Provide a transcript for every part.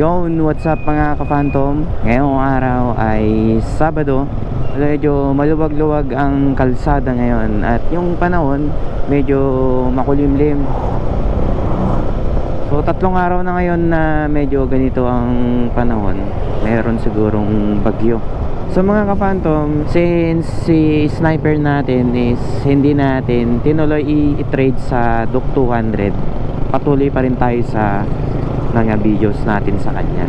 Yon, what's up mga ka-phantom? Ngayong araw ay Sabado. Medyo maluwag-luwag ang kalsada ngayon at yung panahon medyo makulimlim. So tatlong araw na ngayon na medyo ganito ang panahon. Meron sigurong bagyo. So mga ka-phantom, since si sniper natin is hindi natin tinuloy i-trade sa Duke 200, patuloy pa rin tayo sa mga videos natin sa kanya.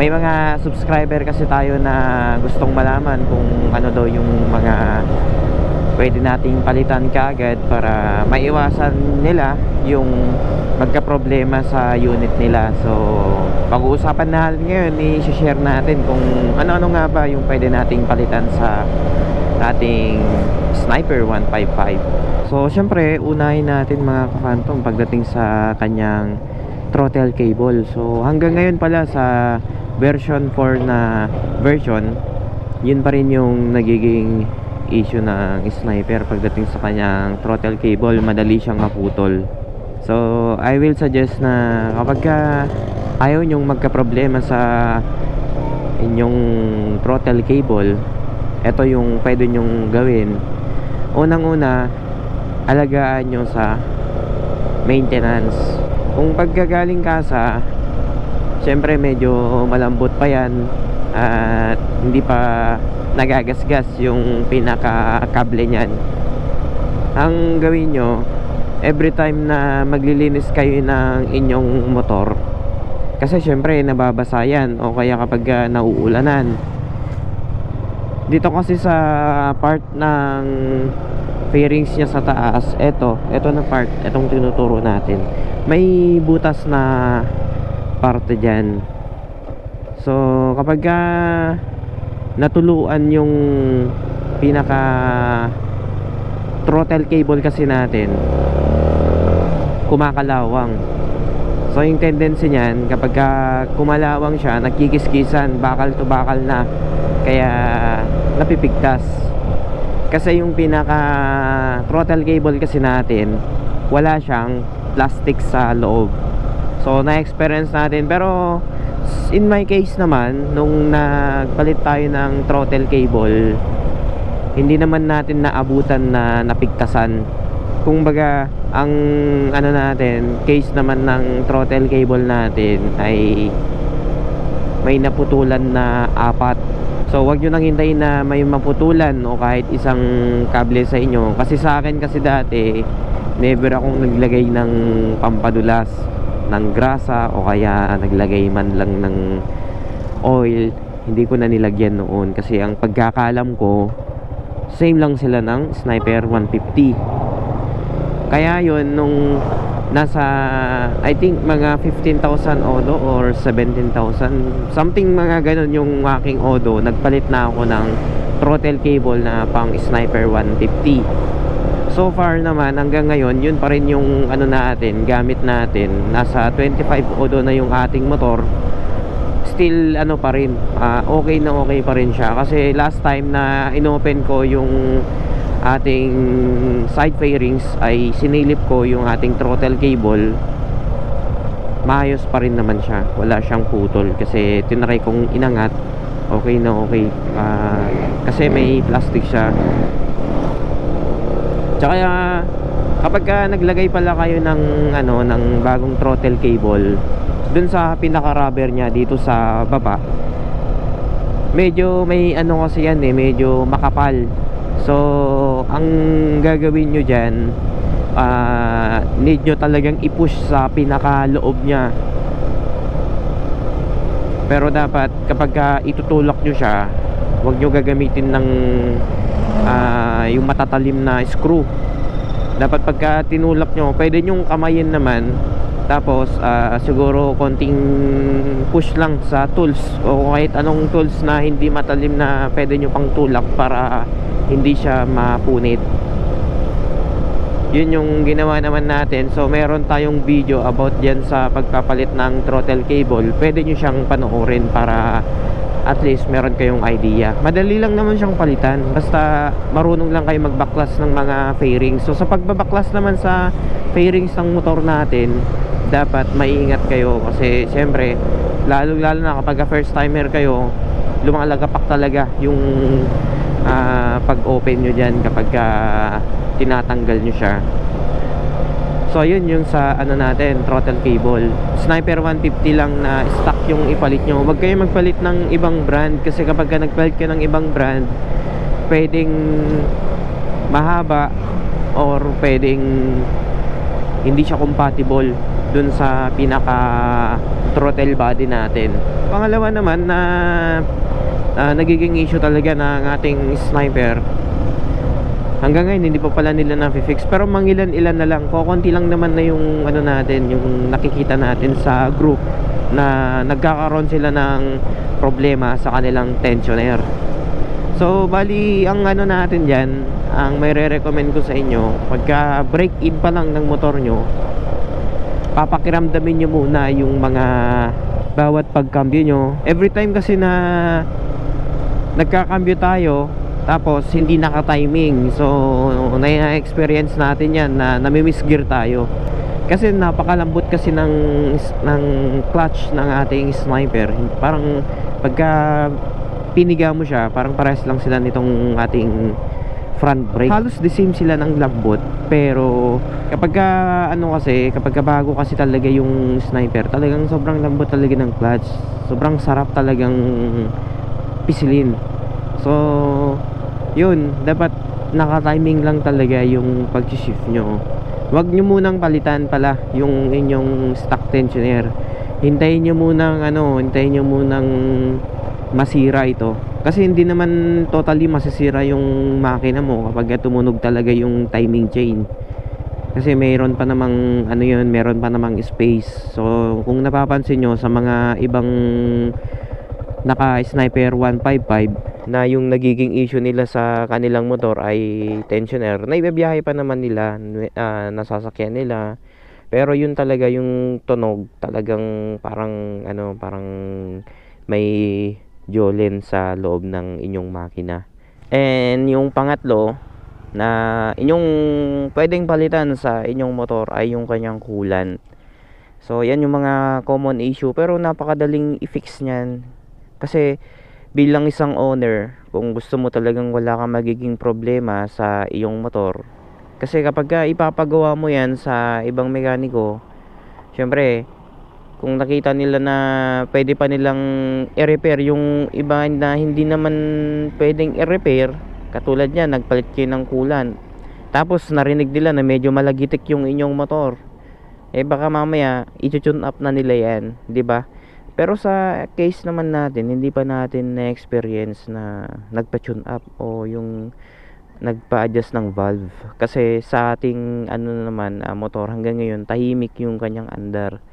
May mga subscriber kasi tayo na gustong malaman kung ano daw yung mga pwede nating palitan kaagad para maiwasan nila yung magka-problema sa unit nila. So, pag-uusapan na ngayon, i-share natin kung ano-ano nga ba yung pwede nating palitan sa ating Sniper 155. So, syempre, unahin natin mga ka-phantom pagdating sa kanyang throttle cable. So, hanggang ngayon pala sa version 4 na version, yun pa rin yung nagiging issue ng sniper pagdating sa kanyang throttle cable, madali siyang maputol. So, I will suggest na kapag ka ayaw nyong magka-problema sa inyong throttle cable, ito yung pwede nyong gawin. Unang-una, alagaan nyo sa maintenance. Kung pagkagaling ka sa Siyempre medyo malambot pa yan at hindi pa nagagasgas yung pinaka kable niyan. Ang gawin nyo, every time na maglilinis kayo ng inyong motor, kasi syempre nababasa yan o kaya kapag ah, nauulanan. Dito kasi sa part ng fairings niya sa taas, eto, eto na part, etong tinuturo natin. May butas na parte dyan so kapag ka natuluan yung pinaka throttle cable kasi natin. Kumakalawang. So yung tendency niyan kapag ka kumalawang siya nagkikiskisan bakal to bakal na. Kaya napipigtas. Kasi yung pinaka throttle cable kasi natin wala siyang plastic sa loob. So na-experience natin. Pero in my case naman nung nagpalit tayo ng throttle cable hindi naman natin naabutan na napigtasan. Kung baga ang ano natin case naman ng throttle cable natin ay may naputulan na apat. So wag nyo nang hintayin na may maputulan o kahit isang kable sa inyo kasi sa akin kasi dati never akong naglagay ng pampadulas ng grasa o kaya naglagay man lang ng oil hindi ko na nilagyan noon. Kasi ang pagkakalam ko same lang sila ng sniper 150 kaya yun nung nasa I think mga 15,000 odo or 17,000 something mga ganun yung aking odo. Nagpalit na ako ng throttle cable na pang sniper 150 So far naman hanggang ngayon yun pa rin yung ano natin gamit natin. Nasa 25 odo na yung ating motor still ano pa rin ah, okay na okay pa rin siya. Kasi last time na inopen ko yung ating side fairings ay sinilip ko yung ating throttle cable. Maayos pa rin naman siya. Wala siyang putol kasi tinry kong inangat. Okay na okay. Ah, kasi may plastic siya Tsaka kapag ka naglagay pala kayo ng ano ng bagong throttle cable dun sa pinaka rubber niya dito sa baba medyo may ano kasi yan eh medyo makapal. So ang gagawin nyo dyan ah, need nyo talagang i-push sa pinaka loob niya. Pero dapat kapag ka itutulak nyo siya huwag nyo gagamitin ng ah, yung matatalim na screw. Dapat pagka tinulak nyo pwede nyong kamayin naman. Tapos ah, siguro konting push lang sa tools o kahit anong tools na hindi matalim na pwede nyo pang tulak para hindi siya mapunit. Yun yung ginawa naman natin. So meron tayong video about dyan sa pagpapalit ng throttle cable. Pwede nyo siyang panoorin para at least meron kayong idea. Madali lang naman siyang palitan. Basta marunong lang kayo magbaklas ng mga fairings. So sa pagbabaklas naman sa fairings ng motor natin dapat maiingat kayo. Kasi syempre lalo lalo na kapag first timer kayo lumalagapak talaga yung ah, pag open nyo dyan kapag ah, tinatanggal nyo siya so yun yung sa ano natin throttle cable. Sniper 150 lang na stock yung ipalit nyo. Huwag kayo magpalit ng ibang brand kasi kapag ka nagpalit ka ng ibang brand pwedeng mahaba or pwedeng hindi siya compatible dun sa pinaka throttle body natin. Pangalawa naman na ah, nagiging issue talaga ng ating sniper hanggang ngayon hindi pa pala nila na-fix. Pero mangilan-ilan na lang. Kokonti lang naman na yung ano natin yung nakikita natin sa group na nagkakaroon sila ng problema sa kanilang tensioner. So bali ang ano natin dyan ang may re-recommend ko sa inyo pagka break in pa lang ng motor nyo papakiramdamin nyo muna yung mga bawat pagkambyo nyo. Every time kasi na nagkakambyo tayo tapos hindi naka-timing. So na-experience natin yan na namimiss gear tayo. Kasi napakalambot kasi ng ng clutch ng ating sniper. Parang pagka piniga mo siya parang pares lang sila nitong ating front brake. Halos the same sila ng lambot pero kapag ka, ano kasi kapag ka bago kasi talaga yung sniper talagang sobrang lambot talaga ng clutch. Sobrang sarap talagang pisilin so yun dapat naka-timing lang talaga yung pag-shift nyo. Wag nyo munang palitan pala yung inyong stock tensioner. Hintayin nyo munang ano hintayin nyo munang masira ito. Kasi hindi naman totally masisira yung makina mo kapag tumunog talaga yung timing chain. Kasi mayroon pa namang ano yun meron pa namang space. So kung napapansin nyo sa mga ibang naka sniper 155 na yung nagiging issue nila sa kanilang motor ay tensioner. Na pa naman nila ah, nasasakyan nila. Pero yun talaga yung tunog. Talagang parang ano parang may jolin sa loob ng inyong makina. And yung pangatlo na inyong pwedeng palitan sa inyong motor ay yung kanyang coolant so yan yung mga common issue. Pero napakadaling i-fix niyan. Kasi bilang isang owner, kung gusto mo talagang wala kang magiging problema sa iyong motor, kasi kapag ka ipapagawa mo yan sa ibang mekaniko, syempre, kung nakita nila na pwede pa nilang i-repair yung iba na hindi naman pwedeng i-repair, katulad niya, nagpalit kayo ng kulan, tapos narinig nila na medyo malagitik yung inyong motor, eh baka mamaya, i-tune up na nila yan, di ba? Pero sa case naman natin, hindi pa natin na-experience na nagpa-tune up o yung nagpa-adjust ng valve. Kasi sa ating ano naman ah, motor hanggang ngayon tahimik yung kanyang andar.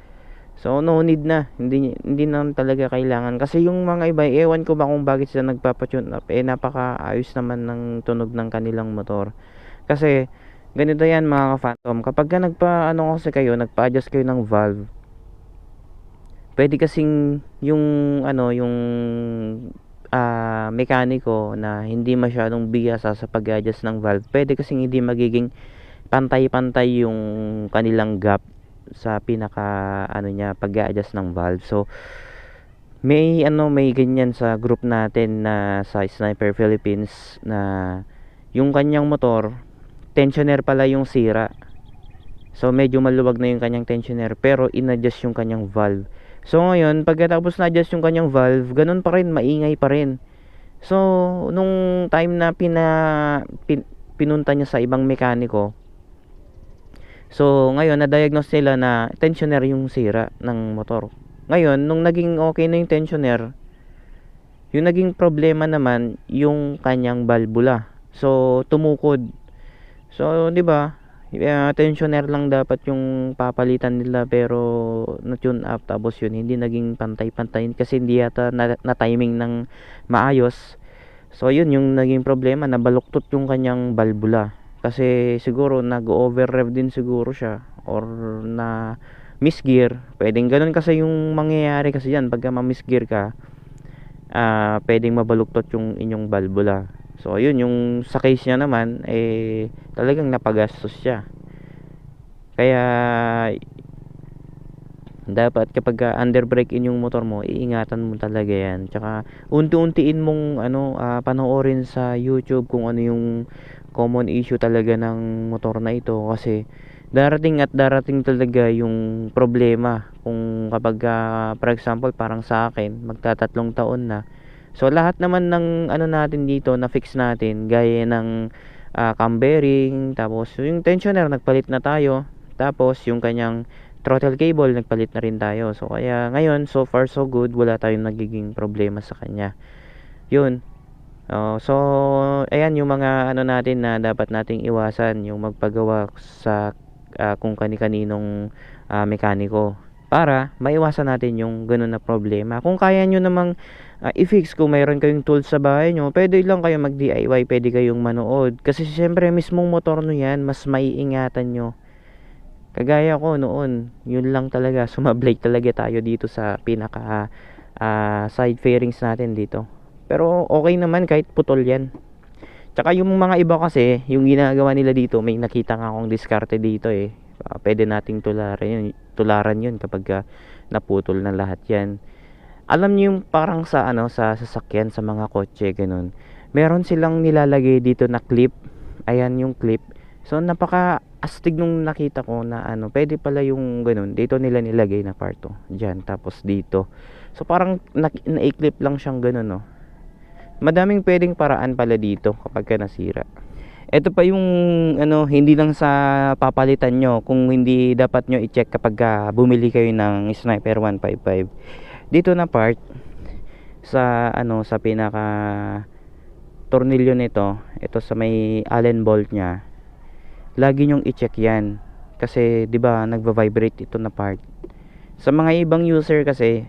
So no need na. Hindi hindi na talaga kailangan kasi yung mga iba ewan ko ba kung bakit sila nagpapa-tune up eh napakaayos naman ng tunog ng kanilang motor. Kasi ganito yan mga ka-phantom kapag ka nagpa ano kasi kayo nagpa-adjust kayo ng valve pwede kasing yung ano yung ah, mekaniko na hindi masyadong biyasa sa pag-adjust ng valve pwede kasing hindi magiging pantay-pantay yung kanilang gap sa pinaka ano niya pag-adjust ng valve. So may ano may ganyan sa group natin na sa Sniper Philippines na yung kanyang motor tensioner pala yung sira. So medyo maluwag na yung kanyang tensioner pero inadjust yung kanyang valve So ngayon, pagkatapos na-adjust yung kanyang valve, ganun pa rin, maingay pa rin. So, nung time na pina, pin, pinunta niya sa ibang mekaniko, so ngayon, na-diagnose nila na tensioner yung sira ng motor. Ngayon, nung naging okay na yung tensioner, yung naging problema naman, yung kanyang valvula. So, tumukod. So, di ba? Uh, tensioner lang dapat yung papalitan nila pero na-tune up tapos yun hindi naging pantay-pantay kasi hindi yata na, na ng maayos. So yun yung naging problema nabaluktot yung kanyang valvula kasi siguro nag-over rev din siguro siya or na miss gear. Pwedeng ganun kasi yung mangyayari kasi yan pagka ma-miss gear ka ah pwedeng mabaluktot yung inyong valvula so yun yung sa case niya naman eh talagang napagastos siya. Kaya dapat kapag uh, under brake in yung motor mo iingatan mo talaga yan. Tsaka unti-untiin mong ano ah, panoorin sa YouTube kung ano yung common issue talaga ng motor na ito. Kasi darating at darating talaga yung problema. Kung kapag ah, for example parang sa akin magtatatlong taon na so lahat naman ng ano natin dito na fix natin gaya ng ah, cam bearing tapos yung tensioner nagpalit na tayo. Tapos yung kanyang throttle cable nagpalit na rin tayo. So kaya ngayon so far so good. Wala tayong nagiging problema sa kanya. Yun. Oh, so ayan yung mga ano natin na dapat nating iwasan yung magpagawa sa ah, kung kani-kaninong ah, mekaniko. Para maiwasan natin yung ganun na problema. Kung kaya nyo namang ah, i-fix kung mayroon kayong tools sa bahay nyo, pwede lang kayo mag DIY, pwede kayong manood. Kasi siyempre mismong motor no yan, mas maiingatan nyo. Kagaya ko noon, yun lang talaga, sumablake talaga tayo dito sa pinaka ah, side fairings natin dito. Pero okay naman kahit putol yan. Tsaka yung mga iba kasi, yung ginagawa nila dito, may nakita nga akong diskarte dito eh. Ah, pwede nating tularan yun, tularan yun kapag ah, naputol na lahat yan. Alam niyo yung parang sa ano sa sasakyan sa mga kotse ganun. Meron silang nilalagay dito na clip. Ayan yung clip. So napaka astig nung nakita ko na ano, pwede pala yung ganun. Dito nila nilagay na part to. Diyan tapos dito. So parang na- na-clip lang siyang ganun no. Madaming pwedeng paraan pala dito kapag ka nasira. Ito pa yung ano, hindi lang sa papalitan nyo kung hindi dapat nyo i-check kapag ah, bumili kayo ng Sniper 155. Dito na part sa ano sa pinaka tornilyo nito, ito sa may allen bolt niya. Lagi nyong i-check 'yan kasi 'di ba nagva-vibrate ito na part. Sa mga ibang user kasi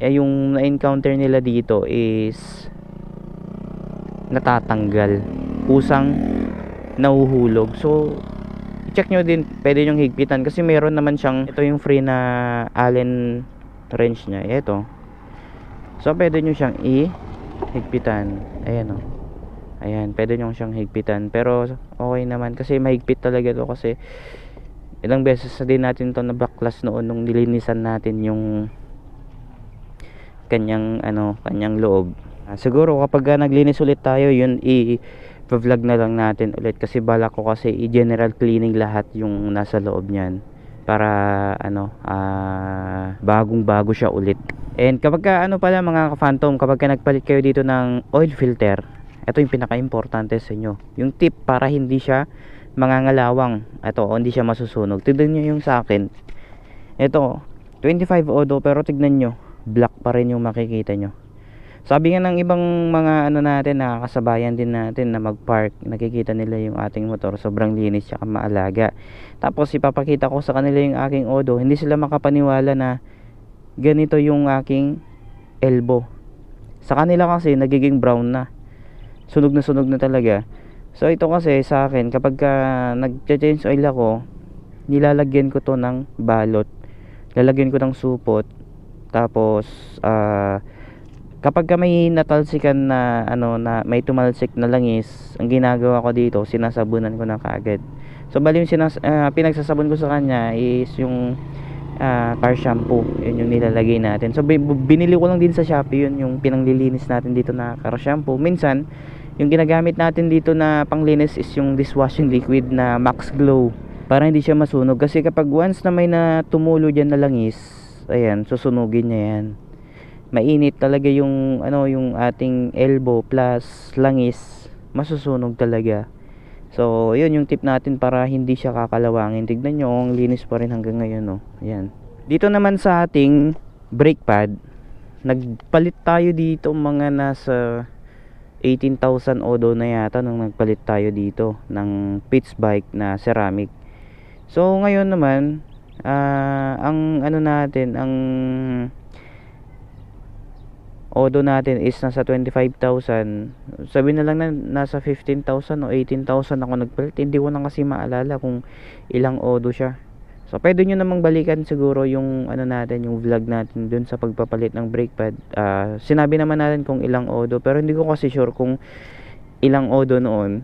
eh, yung na-encounter nila dito is natatanggal kusang nahuhulog so i-check nyo din pwede nyong higpitan kasi meron naman siyang ito yung free na allen wrench nya ito so pwede nyo siyang i higpitan ayan o ayan pwede nyo siyang higpitan. Pero okay naman. Kasi mahigpit talaga to. Kasi ilang beses na din natin to na backlash noon nung nilinisan natin yung kanyang ano kanyang loob. Ah, siguro kapag naglinis ulit tayo yun i vlog na lang natin ulit. Kasi bala ko kasi i-general cleaning lahat yung nasa loob niyan para ano ah, bagong bago siya ulit. And kapag ka, ano pala mga ka-phantom kapag ka nagpalit kayo dito ng oil filter ito yung pinaka-importante sa inyo. Yung tip para hindi siya mangangalawang ito hindi siya masusunog. Tignan nyo yung sa akin. Ito 25 odo pero tignan nyo black pa rin yung makikita nyo sabi nga ng ibang mga ano natin nakakasabayan din natin na mag-park. Nakikita nila yung ating motor sobrang linis tsaka maalaga. Tapos ipapakita ko sa kanila yung aking odo hindi sila makapaniwala na ganito yung aking elbow. Sa kanila kasi nagiging brown na. Sunog na sunog na talaga. So ito kasi sa akin kapag ka nag-change oil ako nilalagyan ko to ng balot. Lalagyan ko ng supot. Tapos ah kapag ka may natalsikan na ano na may tumalsik na langis ang ginagawa ko dito sinasabunan ko na kaagad. So bali yung sinas, uh, pinagsasabon ko sa kanya is yung uh, car shampoo. Yun yung nilalagay natin. So binili ko lang din sa Shopee yun yung pinanglilinis natin dito na car shampoo. Minsan yung ginagamit natin dito na panglinis is yung dishwashing liquid na Max Glow para hindi siya masunog. Kasi kapag once na may na tumulo dyan na langis ayan susunugin niya yan mainit talaga yung ano yung ating elbow plus langis masusunog talaga. So yun yung tip natin para hindi siya kakalawangin. Tignan nyo ang linis pa rin hanggang ngayon no? Yan dito naman sa ating brake pad nagpalit tayo dito mga nasa 18,000 odo na yata nung nagpalit tayo dito ng pitch bike na ceramic. So ngayon naman uh, ang ano natin ang Odo natin is nasa 25,000. Sabi na lang na nasa 15,000 o 18,000 ako nagpalit. Hindi ko na kasi maalala kung ilang Odo siya. So, pwede nyo namang balikan siguro yung ano natin, yung vlog natin dun sa pagpapalit ng brake pad. Ah, sinabi naman natin kung ilang Odo, pero hindi ko kasi sure kung ilang Odo noon.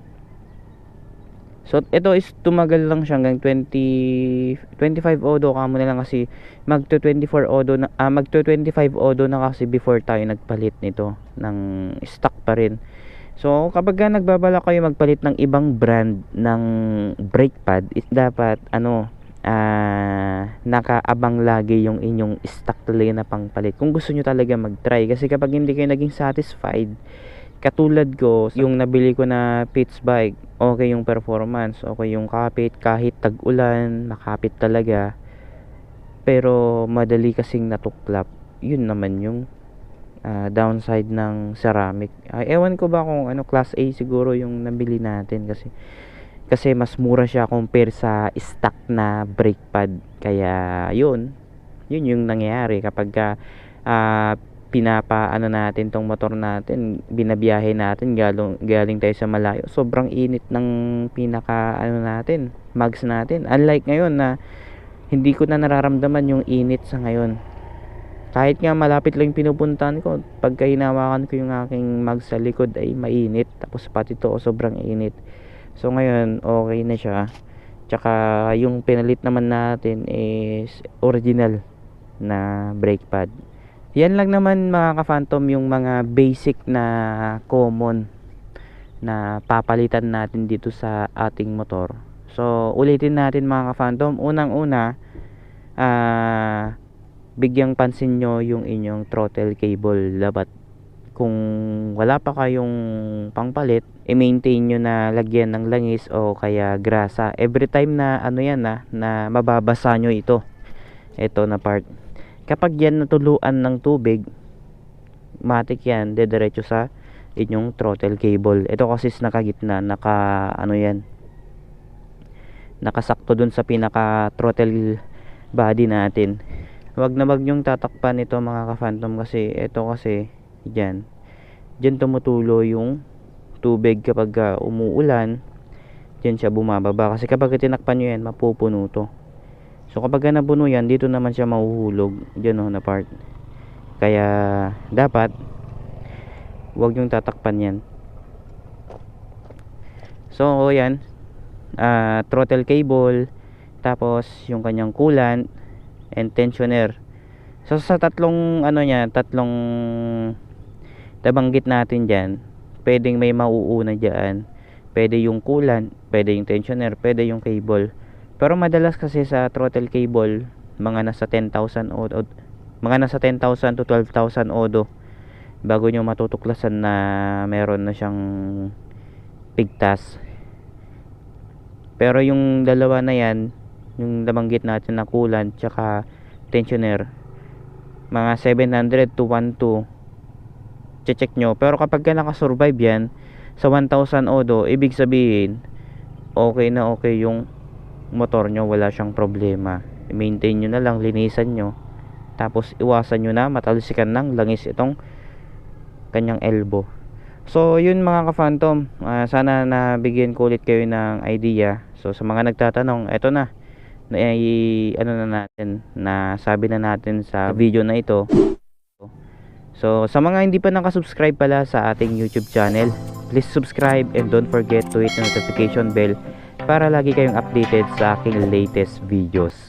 So, ito is tumagal lang siya hanggang 20, 25 Odo kamo na lang kasi magto 24 Odo na, ah, magto 25 Odo na kasi before tayo nagpalit nito ng stock pa rin. So, kapag ka nagbabala kayo magpalit ng ibang brand ng brake pad, is dapat ano, ah, nakaabang lagi yung inyong stock talaga na pangpalit. Kung gusto nyo talaga mag-try. Kasi kapag hindi kayo naging satisfied, katulad ko, yung nabili ko na Pitts bike, okay yung performance, okay yung kapit, kahit tag-ulan, makapit talaga. Pero madali kasing natuklap. Yun naman yung ah, downside ng ceramic. Ay, ewan ko ba kung ano class A siguro yung nabili natin kasi kasi mas mura siya compare sa stock na brake pad. Kaya yun, yun yung nangyayari kapag ka, ah, pinapa ano natin tong motor natin, binabiyahe natin galing galing tayo sa malayo. Sobrang init ng pinaka ano natin, mags natin. Unlike ngayon na hindi ko na nararamdaman yung init sa ngayon. Kahit nga malapit lang yung pinupuntahan ko, pagka hinawakan ko yung aking mag sa likod ay mainit. Tapos pati to sobrang init. So ngayon, okay na siya. Tsaka yung pinalit naman natin is original na brake pad. Yan lang naman mga ka-phantom yung mga basic na common na papalitan natin dito sa ating motor. So, ulitin natin mga ka-phantom. Unang-una, ah, bigyang pansin nyo yung inyong throttle cable. Dapat kung wala pa kayong pangpalit, i-maintain nyo na lagyan ng langis o kaya grasa. Every time na ano yan na, na mababasa nyo ito. Ito na part. Kapag yan natuluan ng tubig, matik yan, dediretso sa inyong throttle cable. Ito kasi is nakagitna, naka ano yan, nakasakto dun sa pinaka throttle body natin. Wag na wag yung tatakpan ito mga ka-phantom kasi ito kasi diyan. Diyan tumutulo yung tubig kapag ah, umuulan. Diyan siya bumababa kasi kapag tinakpan nyo yan, mapupuno to. So kapag ka napuno yan, dito naman siya mahuhulog diyan oh, na part. Kaya dapat wag yung tatakpan yan. So yan, ah, throttle cable, tapos yung kanyang coolant and tensioner. So sa tatlong ano niya, tatlong nabanggit natin diyan, pwedeng may mauuna diyan. Pwede yung coolant, pwede yung tensioner, pwede yung cable. Pero madalas kasi sa throttle cable, mga nasa 10,000 odo, mga nasa 10,000 to 12,000 odo bago nyo matutuklasan na meron na siyang pigtas. Pero yung dalawa na yan, yung nabanggit natin na coolant tsaka tensioner, mga 700 to 1.2 check nyo. Pero kapag ka nakasurvive yan sa 1,000 odo, ibig sabihin okay na okay yung motor nyo, wala siyang problema. I-maintain nyo na lang, linisan nyo. Tapos iwasan nyo na matalsikan ng langis itong kanyang elbow. So, yun mga ka-phantom. Ah, sana nabigyan ko ulit kayo ng idea. So, sa mga nagtatanong, eto na. na ano na natin, na sabi na natin sa video na ito. So, sa mga hindi pa nakasubscribe pala sa ating YouTube channel, please subscribe and don't forget to hit the notification bell para lagi kayong updated sa aking latest videos.